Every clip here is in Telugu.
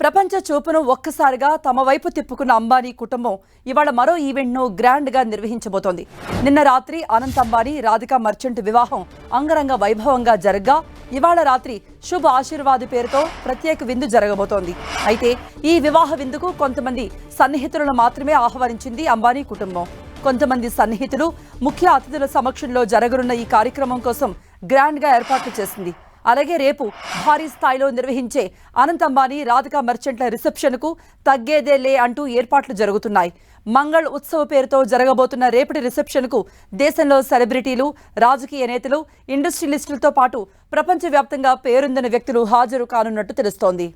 ప్రపంచ చూపును ఒక్కసారిగా తమ వైపు తిప్పుకున్న అంబానీ కుటుంబం ఇవాళ మరో ఈవెంట్ను గ్రాండ్గా నిర్వహించబోతోంది. నిన్న రాత్రి అనంత్ అంబానీ రాధికా మర్చెంట్ వివాహం అంగరంగ వైభవంగా జరగ్గా ఇవాళ రాత్రి శుభ ఆశీర్వాద పేరుతో ప్రత్యేక విందు జరగబోతోంది. అయితే ఈ వివాహ విందుకు కొంతమంది సన్నిహితులను మాత్రమే ఆహ్వానించింది అంబానీ కుటుంబం. కొంతమంది సన్నిహితులు ముఖ్య అతిథుల సమక్షంలో జరగనున్న ఈ కార్యక్రమం కోసం గ్రాండ్గా ఏర్పాట్లు చేసింది. అలాగే రేపు భారీ స్థాయిలో నిర్వహించే అనంత్ అంబానీ రాధికా మర్చెంట్ల రిసెప్షన్కు తగ్గేదే లే అంటూ ఏర్పాట్లు జరుగుతున్నాయి. మంగళ్ ఉత్సవ పేరుతో జరగబోతున్న రేపటి రిసెప్షన్కు దేశంలో సెలబ్రిటీలు రాజకీయ నేతలు ఇండస్ట్రియలిస్టులతో పాటు ప్రపంచవ్యాప్తంగా పేరొందిన వ్యక్తులు హాజరు కానున్నట్టు తెలుస్తోంది.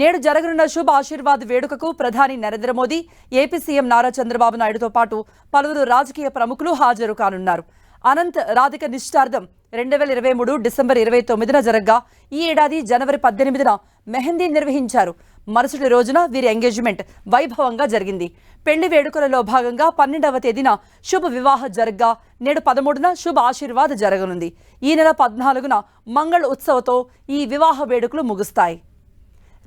నేడు జరగనున్న శుభ ఆశీర్వాద్ వేడుకకు ప్రధాని నరేంద్ర మోదీ ఏపీ సీఎం నారా చంద్రబాబు నాయుడుతో పాటు పలువురు రాజకీయ ప్రముఖులు హాజరు కానున్నారు. అనంత్ రాధిక నిశ్చితార్థం రెండు వేల ఇరవై మూడు డిసెంబర్ ఇరవై తొమ్మిదిన జరగ్గా. ఈ ఏడాది జనవరి పద్దెనిమిదిన మెహందీ నిర్వహించారు. మరుసటి రోజున వీరి ఎంగేజ్మెంట్ వైభవంగా జరిగింది. పెళ్ళి వేడుకలలో భాగంగా పన్నెండవ తేదీన శుభ వివాహ జరగ్గా. నేడు పదమూడున శుభ ఆశీర్వాద జరగనుంది. ఈ నెల పద్నాలుగున మంగళ ఉత్సవతో ఈ వివాహ వేడుకలు ముగుస్తాయి.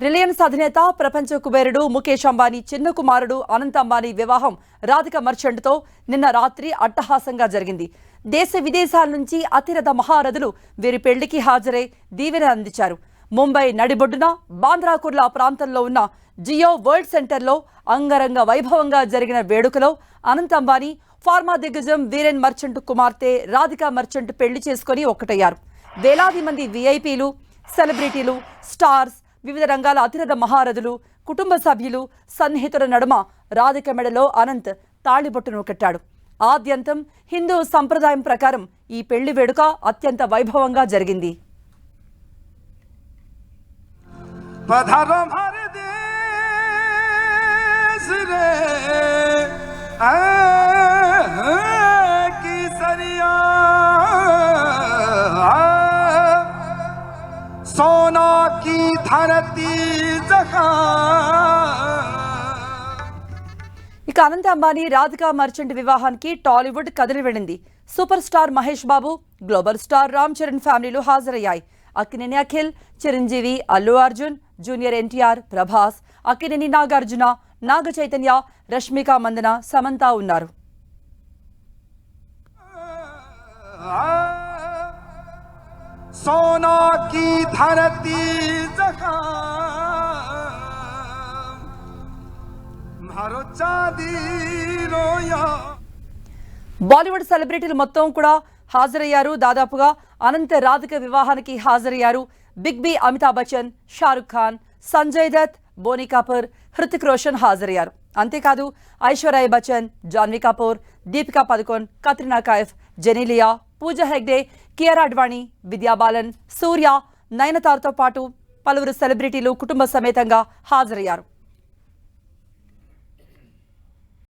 రిలయన్స్ అధినేత ప్రపంచ కుబేరుడు ముఖేష్ అంబానీ చిన్న కుమారుడు అనంత్ అంబానీ వివాహం రాధిక మర్చెంట్తో నిన్న రాత్రి అట్టహాసంగా జరిగింది. దేశ విదేశాల నుంచి అతిరథ మహారథులు వీరి పెళ్ళికి హాజరై దీవెన అందించారు. ముంబై నడిబొడ్డున బాంద్రా కుర్లా ప్రాంతంలో ఉన్న జియో వరల్డ్ సెంటర్లో అంగరంగ వైభవంగా జరిగిన వేడుకలో అనంత్ అంబానీ ఫార్మా దిగ్గజం వీరెన్ మర్చెంట్ కుమార్తె రాధిక మర్చెంట్ పెళ్ళి చేసుకుని ఒక్కటయ్యారు. వేలాది మంది విఐపీలు సెలబ్రిటీలు స్టార్స్ వివిధ రంగాల అతిరథ మహారథులు కుటుంబ సభ్యులు సన్నిహితుల నడుమ రాధిక మెడలో అనంత్ తాళిబొట్టును కట్టాడు. ఆద్యంతం హిందూ సంప్రదాయం ప్రకారం ఈ పెళ్ళి వేడుక అత్యంత వైభవంగా జరిగింది. ఇక అనంత అంబానీ రాధికా మర్చెంట్ వివాహానికి టాలీవుడ్ కదిలి వెళ్ళింది. Super star Mahesh Babu global star Ram Charan ఫ్యామిలీలు హాజరయ్యాయి. అక్కినేని అఖిల్ చిరంజీవి అల్లు అర్జున్ జూనియర్ ఎన్టీఆర్ ప్రభాస్ అక్కినేని నాగార్జున నాగ చైతన్య రష్మిక మందన సమంత ఉన్నారు. सोना की धरती जहाँ मारो चांदी रोया బాలీవుడ్ సెలబ్రిటీలు మొత్తం కూడా హాజరయ్యారు దాదాపుగా అనంత రాధిక వివాహానికి హాజరయ్యారు బిగ్ బి అమితాబ్ బచ్చన్ షారుఖ్ ఖాన్ సంజయ్ దత్ బోనీ కపూర్ హృతిక్ రోషన్ హాజరయ్యారు అంతేకాదు ఐశ్వర్య బచ్చన్ జాన్వీ కపూర్ దీపికా పదుకోన్ కత్రినా కైఫ్ జెనీలియా పూజ హెగ్డే కియర్ అడ్వాణి విద్యా బాలన్ సూర్య నయనతారతో పాటు పలువురు సెలబ్రిటీలు కుటుంబ సమేతంగా హాజరయ్యారు.